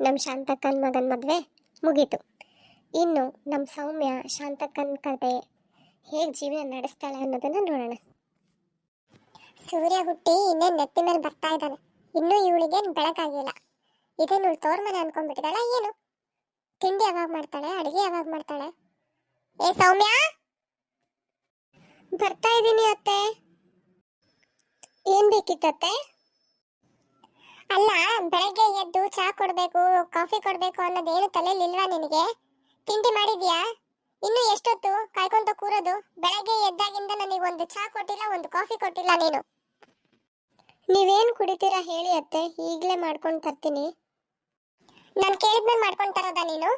ನಮ್ಮ ಶಾಂತಕ್ಕನ ಮಗನ ಮದುವೆ ಮುಗೀತು. ಇನ್ನು ನಮ್ಮ ಸೌಮ್ಯ ಶಾಂತಕ್ಕನ ಕತೆ ಹೇಗೆ ಜೀವನ ನಡೆಸ್ತಾಳೆ ಅನ್ನೋದನ್ನು ನೋಡೋಣ. ಸೂರ್ಯ ಹುಟ್ಟಿ ಇನ್ನೇ ನೆತ್ತಿ ಮೇಲೆ ಬರ್ತಾ ಇದ್ದಾನೆ. ಇನ್ನೂ ಇವಳಿಗೆ ಬೆಳಕಾಗಿಲ್ಲ. ಇದೇನು ಇವಳು ತೋರ್ ಮನೆ ಅನ್ಕೊಂಡ್ಬಿಟ್ಟಿದ್ದಾಳ ಏನು? ತಿಂಡಿ ಯಾವಾಗ ಮಾಡ್ತಾಳೆ, ಅಡುಗೆ ಯಾವಾಗ ಮಾಡ್ತಾಳೆ? ಏ ಸೌಮ್ಯ! ಬರ್ತಾ ಇದ್ದೀನಿ ಅತ್ತೆ. ಏನ್ ಬೇಕಿತ್ತತ್ತೆ? ಅಲ್ಲ, ಬೆಳಗ್ಗೆ ಎದ್ದು ಚಹಾ ಕೊಡ್ಬೇಕು, ಕಾಫಿ ಕೊಡ್ಬೇಕು ಅನ್ನೋದೇನು ತಲೆಯಲ್ಲಿ ಇಲ್ವಾ ನಿನಗೆ? ತಿಂಡಿ ಮಾಡಿದ್ಯಾ? ಇನ್ನು ಎಷ್ಟೊತ್ತು? ಕಾಯ್ಕೊಂತ ಕೂರೋದು? ಬೆಳಗ್ಗೆ ಎದ್ದಾಗಿಂದ ನನಗೆ ಒಂದು ಚಹಾ ಕೊಟ್ಟಿಲ್ಲ, ಒಂದು ಕಾಫಿ ಕೊಟ್ಟಿಲ್ಲ ನೀನು. ನೀವೇನು ಕುಡಿತೀರಾ ಹೇಳಿ ಅತ್ತೆ, ಈಗಲೇ ಮಾಡ್ಕೊಂಡು ತರ್ತೀನಿ. ನಾನು ಕೇಳಿದ್ಮೇಲೆ ಮಾಡ್ಕೊಂಡು ತರೋದ ನೀನು?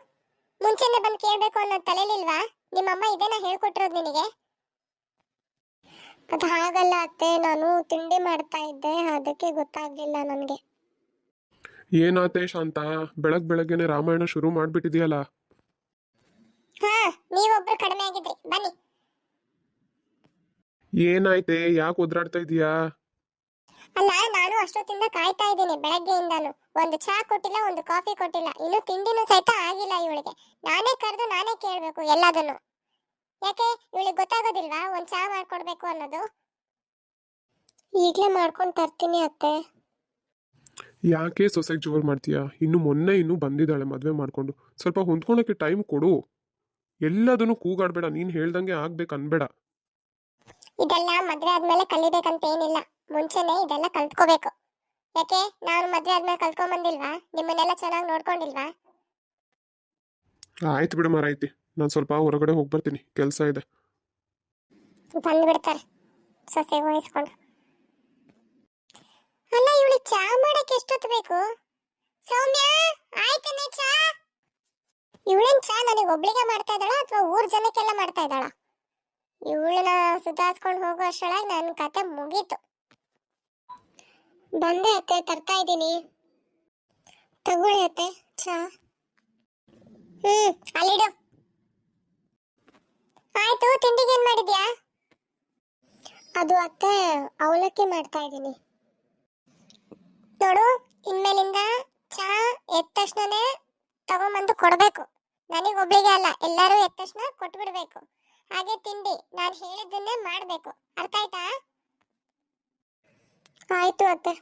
ಮುಂಚೆನೆ ಬಂದು ಕೇಳಬೇಕು ಅನ್ನೋ ತಲೆಲಿಲ್ವಾ? ನಿಮ್ಮಮ್ಮ ಇದೇನ ಹೇಳ್ಕೊಟ್ಟಿರೋದು ನಿನಗೆ? ಅದು ಹಾಗಲ್ಲ ಅತ್ತೆ, ನಾನು ತಿಂಡಿ ಮಾಡ್ತಾ ಇದ್ದೆ, ಅದಕ್ಕೆ ಗೊತ್ತಾಗ್ಲಿಲ್ಲ ನನಗೆ. ಏನಾತೆ ಶಾಂತ? ಬೆಳಗ್ ಬೆಳಗ್ಗೆನೆ ರಾಮಾಯಣ ಶುರು ಮಾಡ್ಬಿಟ್ಟಿದ್ಯಲ್ಲ. ಹಾ ನೀವೊಬ್ರು ಕಡಿಮೆ ಆಗಿದ್ರಿ ಬನ್ನಿ. ಏನಾಯ್ತೆ ಯಾಕೆ ಒದ್ರಾಡ್ತಾ ಇದೀಯಾ ಅಲ್ಲ ನಾನು ಅಷ್ಟೊತ್ತಿಂದ ಕಾಯ್ತಾ ಇದ್ದೀನಿ ಬೆಳಗ್ಗೆಯಿಂದಾನು. ಒಂದು ಚಹಾ ಕೊಟ್ಟಿಲ್ಲ ಒಂದು ಕಾಫಿ ಕೊಟ್ಟಿಲ್ಲ ಇನ್ನು ತಿಂಡಿನೂ ಸಹಿತ ಆಗಿಲ್ಲ ಇವಳಿಗೆ. ನಾನೇ ಕರೆದು ನಾನೇ ಕೇಳಬೇಕು ಎಲ್ಲದನ್ನು. ಯಾಕೆ ಇವಳಿಗೆ ಗೊತ್ತಾಗೋದಿಲ್ವಾ ಒಂದು ಚಹಾ ಮಾಡ್ಕೊಡ್ಬೇಕು ಅನ್ನೋದು? ಈಗಲೇ ಮಾಡ್ಕೊಂಡು ತರ್ತೀನಿ ಅತ್ತೆ. ಯಾಕೆ ಸೊಸೆಗೆ ಜೋರು ಮಾಡ್ತೀಯಾ? ಇನ್ನು ಮೊನ್ನೆ ಇನ್ನು ಬಂದಿದ್ದಾಳೆ ಮದುವೆ ಮಾಡಿಕೊಂಡು. ಸ್ವಲ್ಪ ಹೊಂದ್ಕೊಳಕ್ಕೆ ಟೈಮ್ ಕೊಡು. ಎಲ್ಲದನ್ನು ಕೂಗಾಡಬೇಡ ನೀನು ಹೇಳ್ದಂಗೆ ಆಗ್ಬೇಕು ಅನ್ಬೇಡ. ಇದೆಲ್ಲ ಮದ್ವೆ ಆದ್ಮೇಲೆ ಕಲಿಬೇಕಂತ ಏನಿಲ್ಲ. ಮುಂಚೆನೆ ಇದೆಲ್ಲ ಕಲ್ತ್ಕೋಬೇಕು. ಯಾಕೆ? ನಾನು ಮದ್ವೆ ಆದ್ಮೇಲೆ ಕಲ್ತ್ಕೊಂಡ್ ಬಂದಿಲ್ವಾ ನಿಮ್ಮನ್ನೆಲ್ಲ ಚೆನ್ನಾಗಿ ನೋಡ್ಕೊಂಡಿಲ್ವಾ? ಆಯ್ತು ಬಿಡು ಮಾರಾಯ್ತಿ. ನಾನು ಸ್ವಲ್ಪ ಹೊರಗಡೆ ಹೋಗಿ ಬರ್ತೀನಿ ಕೆಲಸ ಇದೆ. ಬಂದ್ಬಿಡ್ತಾರೆ. ಸೊಸೆ ವಹಿಸ್ಕೊಂಡು ಅಲ್ಲ ಇವಳು ಚಾ ಮಾಡಕ್ಕೆ ಎಷ್ಟೊತ್ತು ಬೇಕು ಸೌಮ್ಯ ಆಯ್ತಾನೆ ಚಾ? ಇವಳೇನ್ ಚಾ ನನಗೆ ಒಬ್ಳಿಗೆ ಮಾಡ್ತಾ ಇದ್ದಾಳ ಅಥವಾ ಊರ್ ಜನಕ್ಕೆಲ್ಲ ಮಾಡ್ತಾ ಇದ್ದಾಳ? ಇವಳನ್ನ ಸುಧಾರಿಸ್ಕೊಂಡು ಹೋಗೋ ಅಷ್ಟೊಳಗೆ ನನ್ನ ಕತೆ ಮುಗೀತು. ಬಂದೆ ಅತ್ತೆ, ತರ್ತಾ ಇದ್ದೀನಿ. ತಗೊಳ್ಳಿ ಅತ್ತೆ, ಚಾ. ಹ್ಮ್ ಅಲ್ಲಿಡು ಆಯ್ತು, ತಿಂಡಿಗೆ ಏನ್ ಮಾಡಿದ್ಯಾ? ಅದು ಅತ್ತೆ, ಅವಲಕ್ಕಿ ಮಾಡ್ತಾ ಇದ್ದೀನಿ. ನೋಡು ಇನ್ಮೇಲಿಂದ ಚಾ ಎದ್ದ ತಕ್ಷಣನೇ ತಗೊಂಬಂದು ಕೊಡಬೇಕು. ನನಗೆ ಒಬ್ಳಿಗೆ ಅಲ್ಲ ಎಲ್ಲರೂ ಎದ್ದ ತಕ್ಷಣ ಕೊಟ್ಬಿಡ್ಬೇಕು. ಹಾಗೆ ತಿಂಡಿ ನಾನು ಹೇಳಿದ್ದನ್ನೇ ಮಾಡಬೇಕು. ಅರ್ಥ ಆಯ್ತಾ? ಆಯ್ತು ಅತ್ತೆ.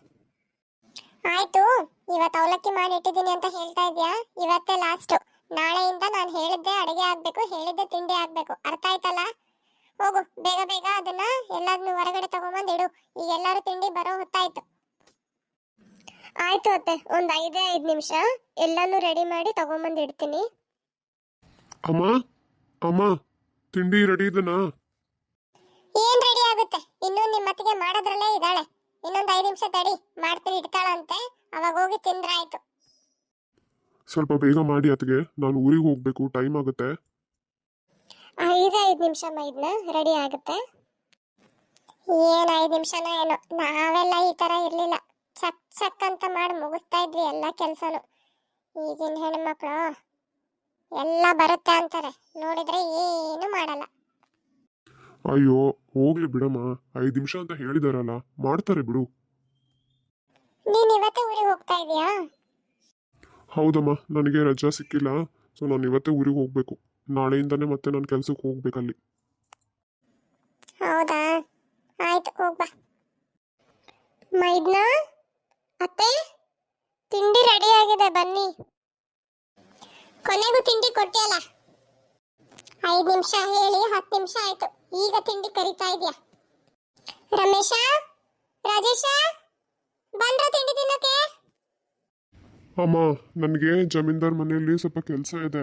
ಆಯ್ತು ಇವತ್ತು ಅವಲಕ್ಕಿ ಮಾಡಿ ಇಟ್ಟಿದ್ದೀನಿ ಅಂತ ಹೇಳ್ತಾ ಇದ್ಯಾ ಇವತ್ತೇ ಲಾಸ್ಟ್ ನಾಳೆಯಿಂದ ನಾನು ಹೇಳಿದ್ದೆ ಅಡುಗೆ ಆಗಬೇಕು ಹೇಳಿದ್ದೆ ತಿಂಡಿ ಆಗಬೇಕು. ಅರ್ಥ ಆಯ್ತಲ್ಲ? ಹೋಗು ಬೇಗ ಬೇಗ ಅದನ್ನ ಎಲ್ಲಾದ್ನೂ ಹೊರಗಡೆ ತಗೊಂಬಂದು ಇಡು. ಈಗ ಎಲ್ಲರೂ ತಿಂಡಿ ಬರೋ ಹೊತ್ತಾಯ್ತು. ಆಯ್ತು ಅತ್ತೆ ಒಂದ್ ಐದೇ ಐದು ನಿಮಿಷ. ಎಲ್ಲಾನು ರೆಡಿ ಮಾಡಿ ತಗೊಂಬಂದು ಇಡ್ತೀನಿ. ಅಮ್ಮ ಅಮ್ಮ ತಿಂಡಿ ರೆಡಿ ಇದನಾ? ಏನ್ ರೆಡಿ ಆಗುತ್ತೆ? ಇನ್ನು ನಿಮ್ಮ ಅತ್ತಿಗೆ ಮಾಡೋದ್ರಲ್ಲೇ ಇದ್ದಾಳೆ. ಇನ್ನೊಂದ್ ಐದು ನಿಮಿಷ ತಡಿ ಮಾಡ್ತೀನಿ ಇಡ್ತಾಳಂತೆ. ಅವಾಗ ಹೋಗಿ ತಿಂದ್ರಾಯ್ತು ಸ್ವಲ್ಪ ಬೇಗ ಮಾಡಿ ಅತ್ತಿಗೆ ನಾನು ಊರಿಗೆ ಹೋಗ್ಬೇಕು ಟೈಮ್ ಆಗುತ್ತೆ. ಐದೇ ಐದು ನಿಮಿಷ ಮೈದ್ನ ರೆಡಿ ಆಗುತ್ತೆ. ಏನ್ ಐದು ನಿಮಿಷನ ಏನೋ ನಾವೆಲ್ಲ ಈ ತರ ಇರ್ಲಿಲ್ಲ. ಚಕ್ ಚಕ್ ಅಂತ ಮಾಡಿ ಮುಗಿಸ್ತಾ ಇದ್ವಿ ಎಲ್ಲ ಕೆಲಸನು. ಈಗಿನ ಹೆಣ್ಮಕ್ಳು ಎಲ್ಲ ಬರುತ್ತೆ ಅಂತಾರೆ. ನೋಡಿದ್ರೆ ಏನು ಮಾಡಲ್ಲ. ಅಯ್ಯೋ ಹೋಗ್ಲಿ ಬಿಡಮ್ಮ. ಐದು ನಿಮಿಷ ಅಂತ ಹೇಳಿದಾರಲ್ಲ ಮಾಡ್ತಾರೆ ಬಿಡು. ನೀನ್ ಇವತ್ತೇ ಊರಿಗೆ ಹೋಗ್ತಾ ಇದೀಯಾ? ಹೌದಮ್ಮ ನನಗೆ ರಜಾ ಸಿಕ್ಕಿಲ್ಲ. ಸೊ ನಾನು ಇವತ್ತೇ ಊರಿಗೆ ಹೋಗ್ಬೇಕು. ನಾಳೆಯಿಂದನೇ ಮತ್ತೆ ನಾನು ಕೆಲ್ಸಕ್ಕೆ ಹೋಗ್ಬೇಕಲ್ಲಿ ಹೌದಾ? ಆಯ್ತು ಹೋಗ್ಬಾ. ಮೈದ್ನ? ಅತ್ತೆ ತಿಂಡಿ ರೆಡಿ ಆಗಿದೆ ಬನ್ನಿ. ಕೊನೆಗೂ ತಿಂಡಿ ಕೊಟ್ಟಿಯಲ್ಲ? ಐದು ನಿಮಿಷ ಹೇಳಿ ಹತ್ತು ನಿಮಿಷ ಆಯ್ತು. ಈಗ ತಿಂಡಿ ಕರಿತಾ ಇದೆಯಾ? ರಮೇಶ? ರಾಜೇಶ? ಬಂದ್ರ ತಿಂಡಿ ತಿನ್ನಕ್ಕೆ ಅಮ್ಮ ನನಗೆ ಜಮೀನ್ದಾರ್ ಮನೆಯಲ್ಲಿ ಸ್ವಲ್ಪ ಕೆಲಸ ಇದೆ.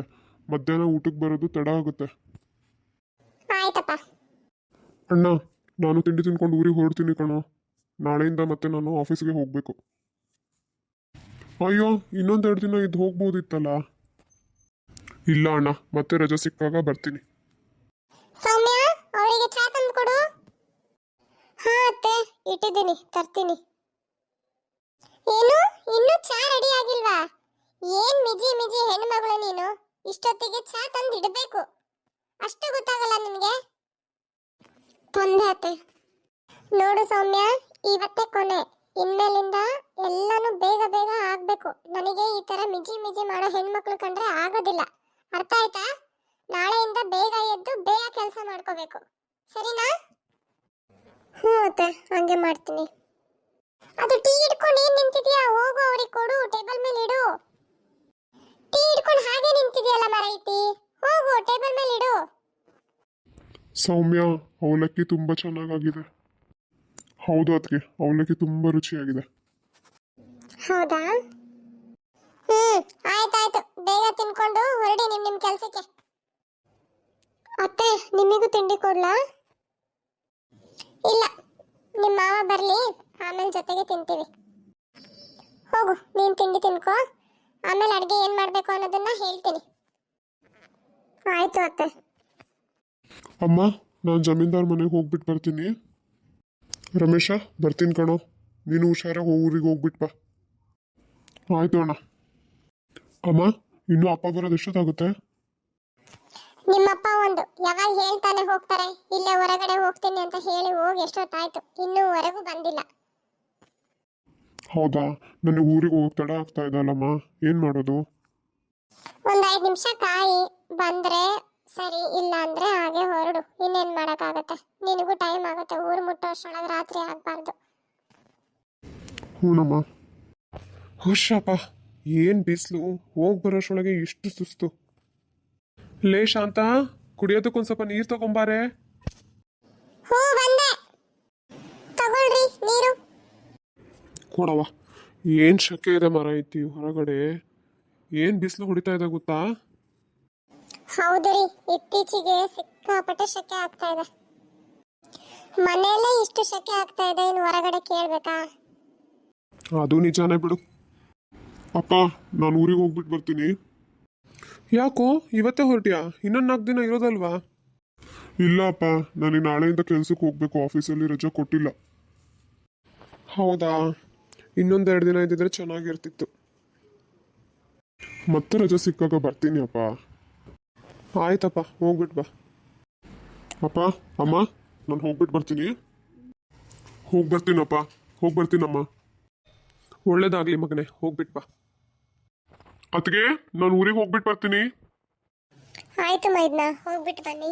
ಮಧ್ಯಾಹ್ನ ಊಟಕ್ಕೆ ಬರೋದು ತಡ ಆಗುತ್ತೆ. ಆಯ್ತಪ್ಪ. ಅಣ್ಣ ನಾನು ತಿಂಡಿ ತಿನ್ಕೊಂಡು ಊರಿಗೆ ಹೊರಡ್ತೀನಿ ಕಣೋ. ನಾಳೆಯಿಂದ ಮತ್ತೆ ನಾನು ಆಫೀಸ್ಗೆ ಹೋಗಬೇಕು. ಅಯ್ಯೋ ಇನ್ನೊಂದೆರಡು ದಿನ ಇದು ಹೋಗ್ಬೋದಿತ್ತಲ್ಲ. ಇಲ್ಲ ಅಣ್ಣ, ಮತ್ತೆ ರಜೆ ಸಿಕ್ಕಾಗ ಬರ್ತೀನಿ. ಸೌಮ್ಯ, ಅವರಿಗೆ ಚಾ ತಂದು ಕೊಡು. ಹಾ ಅತ್ತೆ, ಇಟ್ಟಿದ್ದೀನಿ, ತರ್ತೀನಿ. ಏನು, ಇನ್ನೂ ಚಾ ರೆಡಿ ಆಗಿಲ್ವಾ? ಏನ್ ಮಿಜಿ ಮಿಜಿ ಹೆಣ್ಮಗಳು ನೀನು? ಇಷ್ಟೊತ್ತಿಗೆ ಚಾ ತಂದು ಇಡಬೇಕು. ಅಷ್ಟು ಗೊತ್ತಾಗಲ್ಲ ನಿನಗೆ ತೊಂದೆ ಅತ್ತೆ. ನೋಡು ಸೌಮ್ಯ, ಇವತ್ತೇ ಕೊನೆ. ಇನ್ಮೇಲಿಂದ ಎಲ್ಲಾನು ಬೇಗ ಬೇಗ ಆಗ್ಬೇಕು. ನನಗೆ ಈ ತರ ಮಿಜಿ ಮಿಜಿ ಮಾಡೋ ಹೆಣ್ಮಕ್ಳು ಕಂಡ್ರೆ ಆಗೋದಿಲ್ಲ. ಅರ್ಥ ಆಯ್ತಾ? ನಾಳೆಯಿಂದ ಬೇಗ ಎದ್ದು ಬೇಗ ಕೆಲಸ ಮಾಡ್ಕೋಬೇಕು. ಸರಿನಾ? ಹ್ಞೂ ಅತ್ತೆ, ಹಂಗೆ ಮಾಡ್ತೀನಿ. ಅದು ಟೀ ಹಿಡ್ಕೊಂಡು ಏನ್ ನಿಂತಿದ್ಯಾ? ಹೋಗು ಅವ್ರಿಗೆ ಕೊಡು, ಟೇಬಲ್ ಮೇಲೆ ಇಡು. ಟೀ ಹಿಡ್ಕೊಂಡು ಹಾಗೆ ನಿಂತಿದ್ಯಲ್ಲ ಮರೈತಿ. ಹೋಗು, ಟೇಬಲ್ ಮೇಲೆ ಇಡು. ಸೌಮ್ಯ, ಅವಲಕ್ಕಿ ತುಂಬಾ ಚೆನ್ನಾಗಾಗಿದೆ. ಹೌದು ಅತ್ತಿಗೆ ಅವಲಕ್ಕಿ ತುಂಬಾ ರುಚಿಯಾಗಿದೆ. ಹೌದಾ? ಹ್ಮ್ ಆಯ್ತಾಯ್ತು. ಬೇಗ ತಿನ್ಕೊಂಡು ಹೊರಡಿ ನಿಮ್ ನಿಮ್ ಕೆಲ್ಸಕ್ಕೆ. ಅತ್ತೆ ನಿಮಗೂ ತಿಂಡಿ ಕೊಡ್ಲಾ? ಇಲ್ಲ ನಿಮ್ಮ ಮಾವ ಬರ್ಲಿ ಆಮೇಲೆ ಜೊತೆಗೆ ತಿಂತೀವಿ. ಹೋಗು ನೀನ್ ತಿಂಡಿ ತಿನ್ಕೋ. ಆಮೇಲೆ ಅಡ್ಗೆ ಏನ್ ಮಾಡ್ಬೇಕು ಅನ್ನೋದನ್ನ ಹೇಳ್ತೀನಿ. ಆಯ್ತು ಅತ್ತೆ. ಅಮ್ಮ ನಾನು ಜಮೀನ್ದಾರ್ ಮನೆಗೆ ಹೋಗ್ಬಿಟ್ಟು ಬರ್ತೀನಿ. ರಮೇಶ ಬರ್ತೀನಿ ಕಣೋ. ನೀನು ಹುಷಾರಾಗಿ ಊರಿಗೆ ಹೋಗ್ಬಿಟ್ಟು ಬಾ. ಆಯ್ತು ಅಣ್ಣ. ಅಮ್ಮ ಇನ್ನೂ ಅಪ್ಪ ಬರೋದು ಎಷ್ಟೊತ್ತಾಗುತ್ತೆ? ನಿಮ್ಮಪ್ಪ ಒಂದು ಯಾವಾಗ ಹೇಳ್ತಾನೆ ಹೋಗ್ತಾರೆ ಇಲ್ಲೇ ಹೊರಗಡೆ ಹೋಗ್ತೀನಿ ಅಂತ ಹೇಳಿ ಹೋಗಿ ಎಷ್ಟೊತ್ತಾಯ್ತು ಇನ್ನೂವರೆಗೂ ಬಂದಿಲ್ಲ. ಹೌದಾ? ನನಗೆ ಊರಿಗೆ ಹೋಗಿ ತಡ ಆಗ್ತಾ ಇದ್ದಲ್ಲಮ್ಮ ಏನು ಮಾಡೋದು? ಒಂದು ಐದ್ ನಿಮಿಷ ಕಾಯಿ ಬಂದ್ರೆ ಸರಿ ಇಲ್ಲ ಅಂದ್ರೆ ಹಾಗೆ ಹೊರಡು. ಇನ್ನೇನ್ ಮಾಡಕ್ಕಾಗತ್ತೆ? ನಿನಗೂ ಟೈಮ್ ಆಗುತ್ತೆ. ಊರು ಮುಟ್ಟೋ ಅಷ್ಟೊಳಗೆ ರಾತ್ರಿ ಆಗ್ಬಾರ್ದು. ಹೂನಮ್ಮ. ಹುಷಪ್ಪ ಏನು ಬಿಸಿಲು? ಹೋಗಿ ಬರೋಷ್ಟೊಳಗೆ ಎಷ್ಟು ಸುಸ್ತು. ಲೇ ಶಾಂತ ಕುಡಿಯೋದಕ್ಕೊಂದು ಸ್ವಲ್ಪ ನೀರು ತಗೊಂಬಾರೆ. ಹೂ ಬಂದೆ. ತಗೊಳ್ರಿ ನೀರು. ಕೊಡವ ಏನು ಶಕೆ ಇದೆ ಮರ ಐತಿ ಹೊರಗಡೆ? ಏನು ಬಿಸಿಲು ಹೊಡಿತಾ ಇದೆ ಗೊತ್ತಾ? ಹೌದು ಇತ್ತೀಚಿಗೆ ಇತ್ತೀಚೆಗೆ ಸಿಕ್ಕಾಪಟ್ಟೆ ಶೆಕೆ ಆಗ್ತಾ ಇದೆ. ಮನೆಯಲ್ಲೇ ಇಷ್ಟು ಶೆಕೆ ಆಗ್ತಾ ಇದೆ ಇನ್ನು ಹೊರಗಡೆ ಕೇಳ್ಬೇಕಾ? ಅದು ನಿಜಾನೇ ಬಿಡು. ಅಪ್ಪ ನಾನು ಊರಿಗೆ ಹೋಗ್ಬಿಟ್ಟು ಬರ್ತೀನಿ. ಯಾಕೋ ಇವತ್ತೇ ಹೊರಟಿಯಾ? ಇನ್ನೊಂದು ನಾಲ್ಕು ದಿನ ಇರೋದಲ್ವಾ? ಇಲ್ಲ ಅಪ್ಪ ನನಗೆ ನಾಳೆಯಿಂದ ಕೆಲ್ಸಕ್ಕೆ ಹೋಗ್ಬೇಕು ಆಫೀಸಲ್ಲಿ ರಜೆ ಕೊಟ್ಟಿಲ್ಲ. ಹೌದಾ? ಇನ್ನೊಂದೆರಡು ದಿನ ಇದ್ದಿದ್ರೆ ಚೆನ್ನಾಗಿರ್ತಿತ್ತು. ಮತ್ತೆ ರಜೆ ಸಿಕ್ಕಾಗ ಬರ್ತೀನಿ ಅಪ್ಪ. ಆಯ್ತಪ್ಪ ಹೋಗ್ಬಿಟ್ಟು ಬಾ. ಅಪ್ಪ ಅಮ್ಮ ನಾನು ಹೋಗ್ಬಿಟ್ಟು ಬರ್ತೀನಿ. ಹೋಗಿ ಬರ್ತೀನಪ್ಪ ಹೋಗಿ ಬರ್ತೀನಮ್ಮ. ಒಳ್ಳೇದಾಗ್ಲಿ ಮಗನೇ ಹೋಗ್ಬಿಟ್ ಬಾ. ಅತ್ಗೆ ನಾನು ಊರಿಗೆ ಹೋಗ್ಬಿಟ್ಟು ಬರ್ತೀನಿ. ಆಯ್ತು ಮೈದ್ನ ಹೋಗ್ಬಿಟ್ಟು ಬನ್ನಿ.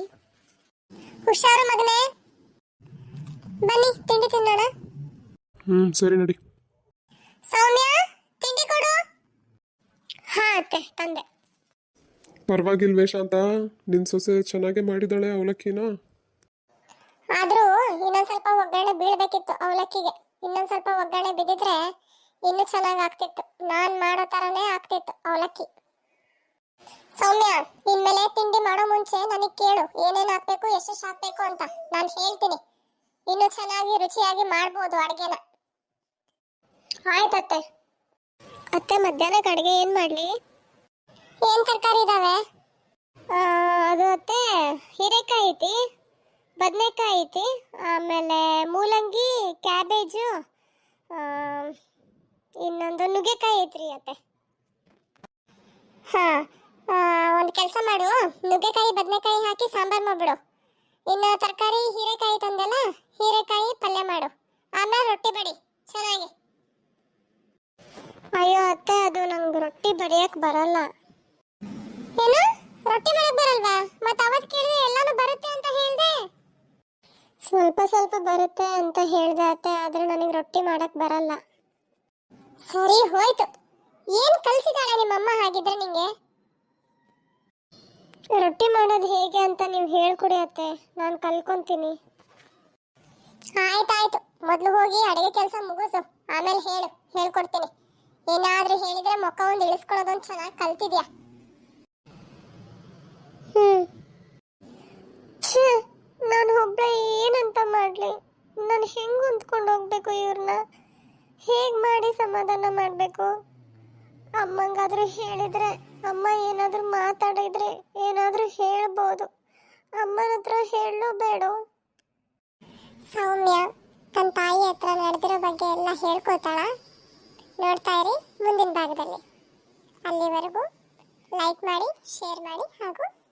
ಹುಷಾರು ಮಗನೇ. ಬನ್ನಿ ತಿಂಡಿ ತಿನ್ನೋಣ. ಹ್ಮ್ ಸರಿ ನಡಿ. ಸೌಮ್ಯ ತಿಂಡಿ ಕೊಡು. ಹಾ ಅತ್ತೆ ತಂದೆ. ಪರವಾಗಿಲ್ವೇ ಶಾಂತ ನಿನ್ ಸೊಸೆ ಚೆನ್ನಾಗೆ ಮಾಡಿದಾಳೆ ಅವಲಕ್ಕಿನ? ಆದ್ರೂ ಇನ್ನೊಂದ್ ಸ್ವಲ್ಪ ಒಗ್ಗರಣೆ ಬೀಳ್ಬೇಕಿತ್ತು ಅವಲಕ್ಕಿಗೆ. ಇನ್ನೊಂದ್ ಸ್ವಲ್ಪ ಒಗ್ಗರಣೆ ಬಿದ್ದಿದ್ರೆ ಇನ್ನೂ ಚೆನ್ನಾಗಿ ಆಗ್ತಿತ್ತು. ನಾನ್ ಮಾಡೋ ತರನೇ ಆಗ್ತಿತ್ತು ಅವಲಕ್ಕಿ. ಸೌಮ್ಯ, ಇನ್ಮೇಲೆ ತಿಂಡಿ ಮಾಡೋ ಮುಂಚೆ ನನಗೆ ಕೇಳು, ಏನೇನ್ ಹಾಕ್ಬೇಕು, ಎಷ್ಟೆಷ್ಟು ಹಾಕ್ಬೇಕು ಅಂತ. ನಾನು ಹೇಳ್ತೀನಿ. ಇನ್ನು ಚೆನ್ನಾಗಿ ರುಚಿಯಾಗಿ ಮಾಡ್ಬೋದು ಅಡ್ಗೆನ. ಆಯ್ತತ್ತೆ ಅತ್ತೆ, ಮಧ್ಯಾಹ್ನಕ್ಕೆ ಅಡ್ಗೆ ಏನ್ ಮಾಡ್ಲಿ? ಏನ್ ತರಕಾರಿ ಇದಾವೆ? ಅದು ಅತ್ತೆ ಹೀರೆಕಾಯಿ ಐತಿ, ಬದನೆಕಾಯಿ ಐತಿ, ಆಮೇಲೆ ಮೂಲಂಗಿ, ಕ್ಯಾಬೇಜು ಇನ್ನೊಂದು ನುಗ್ಗೆಕಾಯಿ ಐತ್ರಿ ಅತ್ತೆ ಹಾ ಒಂದು ಕೆಲಸ ಮಾಡು, ನುಗ್ಗೆಕಾಯಿ, ಬದನೆಕಾಯಿ ಹಾಕಿ ಸಾಂಬಾರ್ ಮಾಡ್ಬಿಡು. ಇನ್ನು ತರಕಾರಿ, ಹೀರೆಕಾಯಿ ತಂದಲ್ಲ ಹೀರೆಕಾಯಿ ಪಲ್ಯ ಮಾಡು. ಆಮೇಲೆ ರೊಟ್ಟಿ ಬಡಿ, ಚೆನ್ನಾಗಿ. ಅಯ್ಯೋ ಅತ್ತೆ, ಅದು ನಂಗೆ ರೊಟ್ಟಿ ಬಡಿಯಕ್ಕೆ ಬರಲ್ಲ. ಏನು? ರೊಟ್ಟಿ ಮಾಡಕ್ ಬರಲ್ವಾ? ಮತ್ತೆ ಅವತ್ ಕೇಳಿದ್ರೆ ಎಲ್ಲಾನು ಬರುತ್ತೆ ಅಂತ ಹೇಳ್ದೆ. ಸ್ವಲ್ಪ ಸ್ವಲ್ಪ ಬರುತ್ತೆ ಅಂತ ಹೇಳ್ದೆ ಅತ್ತೆ ಆದ್ರೆ ನನಗೆ ರೊಟ್ಟಿ ಮಾಡಕ್ ಬರಲ್ಲ. ಸರಿ ಹೋಯ್ತು. ಏನ್ ಕಲ್ಸಿದಾಳೆ ನಿಮ್ಮಮ್ಮ ಹಾಗಿದ್ರೆ ನಿಂಗೆ? ರೊಟ್ಟಿ ಮಾಡೋದು ಹೇಗೆ ಅಂತ ನೀವು ಹೇಳ್ಕೊಡಿ ಅತ್ತೆ ನಾನು ಕಲ್ಕೊಂತೀನಿ. ಆಯ್ತಾಯ್ತು. ಮೊದಲು ಹೋಗಿ ಅಡಿಗೆ ಕೆಲಸ ಮುಗಿಸು. ಆಮೇಲೆ ಹೇಳು ಹೇಳ್ಕೊಡ್ತೀನಿ. ಏನಾದ್ರೂ ಹೇಳಿದ್ರೆ ಮೊಕ್ಕ ಒಂದು ಇಳಿಸ್ಕೊಳ್ಳೋದೊಂದು ಚೆನ್ನಾಗಿ ಕಲ್ತಿದ್ಯಾ? ಛೇ, ನಾನು ಒಬ್ಬಳೆ ಏನಂತ ಮಾಡಲಿ? ನಾನು ಹೆಂಗೆ ಹೊಂದ್ಕೊಂಡು ಹೋಗ್ಬೇಕು ಇವ್ರನ್ನ ಹೇಗೆ ಮಾಡಿ ಸಮಾಧಾನ ಮಾಡಬೇಕು? ಅಮ್ಮಂಗಾದ್ರೂ ಹೇಳಿದ್ರೆ, ಅಮ್ಮ ಏನಾದರೂ ಮಾತಾಡಿದ್ರೆ ಏನಾದರೂ ಹೇಳ್ಬೋದು. ಅಮ್ಮನ ಹತ್ರ ಹೇಳೋ ಬೇಡ? ಸೌಮ್ಯ ತನ್ನ ತಾಯಿ ಹತ್ರ ನಡೆದಿರೋ ಬಗ್ಗೆ ಎಲ್ಲ ಹೇಳ್ಕೊತಾಳ? ನೋಡ್ತಾ ಇರಿ ಮುಂದಿನ ಭಾಗದಲ್ಲಿ. ಅಲ್ಲಿವರೆಗೂ ಲೈಕ್ ಮಾಡಿ ಶೇರ್ ಮಾಡಿ ಹಾಗೂ